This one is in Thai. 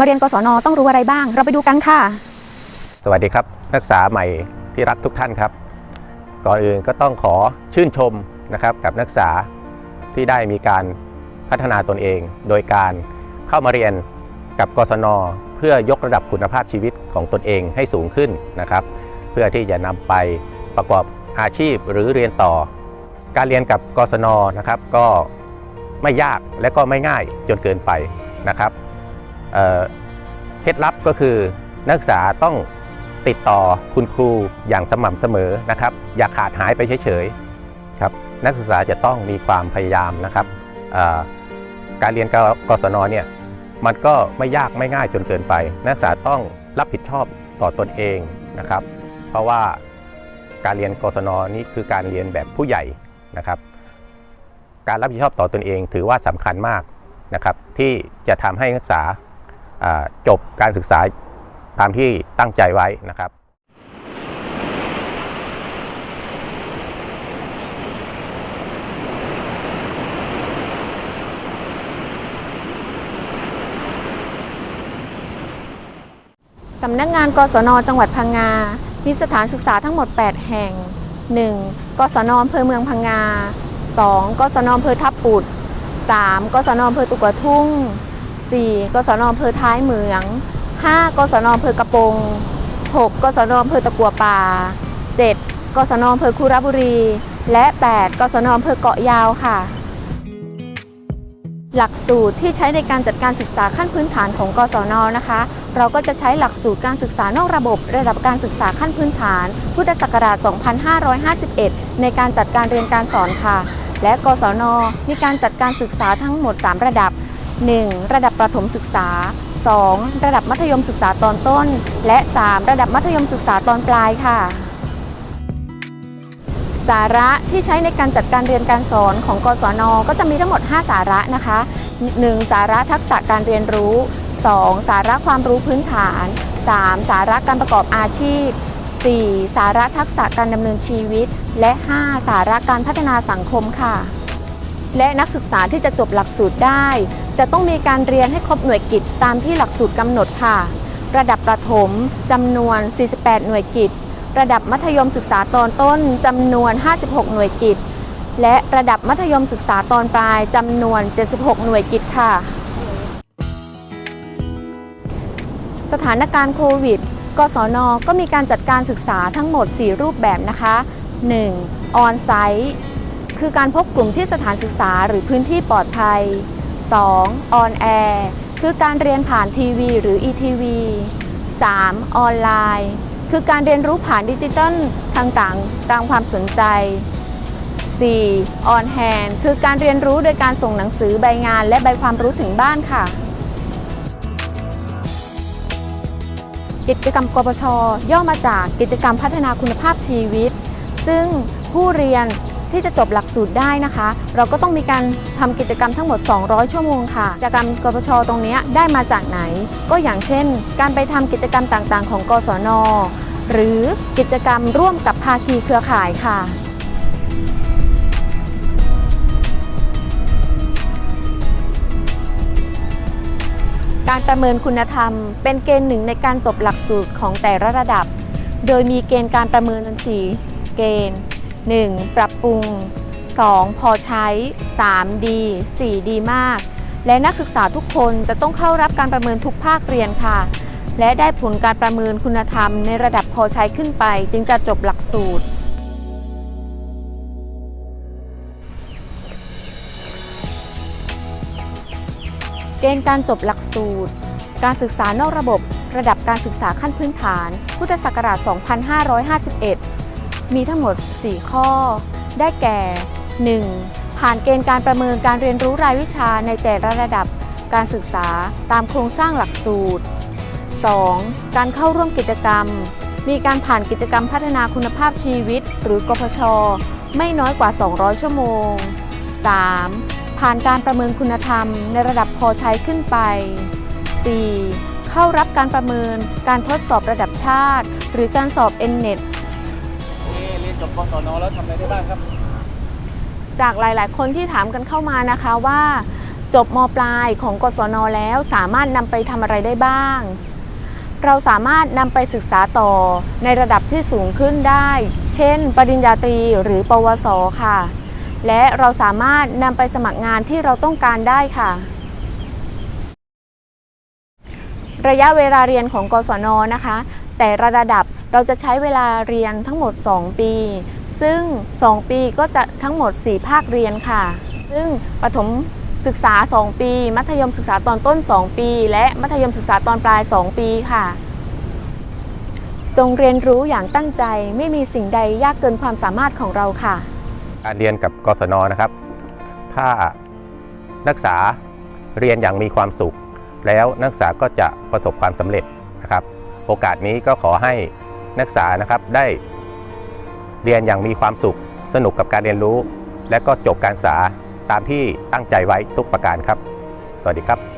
มาเรียนกศนต้องรู้อะไรบ้าง เราไปดูกันค่ะ สวัสดีครับ นักศึกษาใหม่ที่รักทุกท่านครับ ก่อนอื่นก็ต้องขอชื่นชมนะครับกับนักศึกษาที่ได้มีการพัฒนาตนเอง โดยการเข้ามาเรียนกับกศน เพื่อยกระดับคุณภาพชีวิตของตนเองให้สูงขึ้นนะครับ เพื่อที่จะนำไปประกอบอาชีพหรือเรียนต่อ การเรียนกับกศนนะครับก็ไม่ยากและก็ไม่ง่ายจนเกินไปนะครับ เคล็ดลับก็คือนักศึกษาต้องติดต่อคุณครูอย่างสม่ำเสมอนะครับ อย่าขาดหายไปเฉยๆครับนักศึกษาจะต้องมีความพยายามนะครับการเรียนกกศนเนี่ยมันก็ไม่ยากไม่ง่ายจนเกินไป นักศึกษาต้องรับผิดชอบต่อตนเองนะครับ เพราะว่าการเรียนกศนนี่คือการเรียนแบบผู้ใหญ่นะครับ การรับผิดชอบต่อตนเองถือว่าสำคัญมากนะครับ ที่จะทำให้นักศึกษา จบการศึกษาตามที่ตั้งใจไว้นะครับสำนักงานกศน จังหวัดพังงา มีสถานศึกษาทั้งหมด 8 แห่ง 1. กศนอำเภอเมืองพังงา 2. กศนอำเภอทับปุด 3. กศนอำเภอตุกะทุ่ง 4. กศนอำเภอท้ายเหมือง 5. กศนอำเภอกระโปง 6. กศนอำเภอตะกัวป่า 7. กศนอำเภอคุระบุรี และ 8. กศนอำเภอเกาะยาวค่ะ หลักสูตรที่ใช้ในการจัดการศึกษาขั้นพื้นฐานของกศนนะคะ เราก็จะใช้หลักสูตรการศึกษานอกระบบระดับการศึกษาขั้นพื้นฐาน พุทธศักราช 2551 ในการจัดการเรียนการสอนค่ะ และกศนมีการจัดการศึกษาทั้งหมด 3 ระดับ 1. ระดับประถมศึกษา 2. ระดับมัธยมศึกษาตอนต้น และ 3. ระดับมัธยมศึกษาตอนปลายค่ะ สาระที่ใช้ในการจัดการเรียนการสอนของกศนก็จะมีทั้งหมด 5 สาระนะคะ 1. สาระทักษะการเรียนรู้ 2. สาระความรู้พื้นฐาน 3. สาระการประกอบอาชีพ 4. สาระทักษะการดำเนินชีวิต และ 5. สาระการพัฒนาสังคมค่ะ และนักศึกษาที่จะจบหลักสูตรได้ จะต้องมีการเรียนให้ครบหน่วยกิจตามที่หลักสูตรกำหนดค่ะ ระดับประถมจำนวน 48 หน่วยกิจ ระดับมัธยมศึกษาตอนต้นจำนวน 56 หน่วยกิจ และระดับมัธยมศึกษาตอนปลายจำนวน 76 หน่วยกิจค่ะ สถานการณ์โควิด กศน ก็มีการจัดการศึกษาทั้งหมด 4 รูปแบบนะคะ 1. ออนไซต์คือการพบกลุ่มที่สถานศึกษาหรือพื้นที่ปลอดภัย 2. ออนแอร์คือการเรียนผ่านทีวีหรือ ETV 3. ออนไลน์ คือการเรียนรู้ผ่านดิจิทัลต่างๆ ตามความสนใจ 4. ออนแฮนคือการเรียนรู้โดยการส่งหนังสือใบงานและใบความรู้ถึงบ้านค่ะ กิจกรรมกปชย่อมาจากกิจกรรมพัฒนาคุณภาพชีวิต ซึ่งผู้เรียน ที่จะจบหลักสูตรได้นะคะ เราก็ต้องมีการทำกิจกรรมทั้งหมด 200 ชั่วโมงค่ะกิจกรรมกปชตรงนี้ได้มาจากไหน ก็อย่างเช่น การไปทำกิจกรรมต่างๆ ของกศน หรือกิจกรรมร่วมกับภาคีเครือข่ายค่ะการประเมินคุณธรรม เป็นเกณฑ์หนึ่งในการจบหลักสูตรของแต่ละระดับ โดยมีเกณฑ์การประเมินสี่เกณฑ์ 1. ปรับปรุง 2. พอใช้ 3. ดี 4. ดีมาก และนักศึกษาทุกคนจะต้องเข้ารับการประเมินทุกภาคเรียนค่ะ และได้ผลการประเมินคุณธรรมในระดับพอใช้ขึ้นไป จึงจะจบหลักสูตรเกณฑ์การจบหลักสูตร การศึกษานอกระบบ ระดับการศึกษาขั้นพื้นฐาน พุทธศักราช 2551 มีทั้งหมด 4 ข้อ ได้แก่ 1. ผ่านเกณฑ์การประเมินการเรียนรู้รายวิชาในแต่ละระดับการศึกษาตามโครงสร้างหลักสูตร 2. การเข้าร่วมกิจกรรม มีการผ่านกิจกรรมพัฒนาคุณภาพชีวิต หรือกพช ไม่น้อยกว่า 200 ชั่วโมง 3. ผ่านการประเมินคุณธรรมในระดับพอใช้ขึ้นไป 4. เข้ารับการประเมินการทดสอบระดับชาติ หรือการสอบ n n e t เรียน จบกศนแล้วทำอะไรได้บ้างครับ จากหลาย ๆ คนที่ถามกันเข้ามานะคะว่า จบมปลายของกศนแล้วสามารถนำไปทำอะไรได้บ้าง เราสามารถนำไปศึกษาต่อในระดับที่สูงขึ้นได้ เช่น ปริญญาตรีหรือ ปวส ค่ะ และเราสามารถนำไปสมัครงานที่เราต้องการได้ค่ะระยะเวลาเรียนของกศนนะคะ แต่ละระดับ เราจะใช้เวลาเรียนทั้งหมด 2 ปี ซึ่ง 2 ปีก็จะทั้งหมด 4 ภาคเรียนค่ะ ซึ่งประถมศึกษา 2 ปี มัธยมศึกษาตอนต้น 2 ปี และมัธยมศึกษาตอนปลาย 2 ปีค่ะ จงเรียนรู้อย่างตั้งใจไม่มีสิ่งใดยากเกินความสามารถของเราค่ะ การเรียนกับกศนนะครับ ถ้านักศึกษาเรียนอย่างมีความสุข แล้วนักศึกษาก็จะประสบความสำเร็จนะครับ โอกาสนี้ก็ขอให้ นักศึกษานะครับได้เรียนอย่างมีความสุข สนุกกับการเรียนรู้ และก็จบการศึกษาตามที่ตั้งใจไว้ทุกประการครับ สวัสดีครับ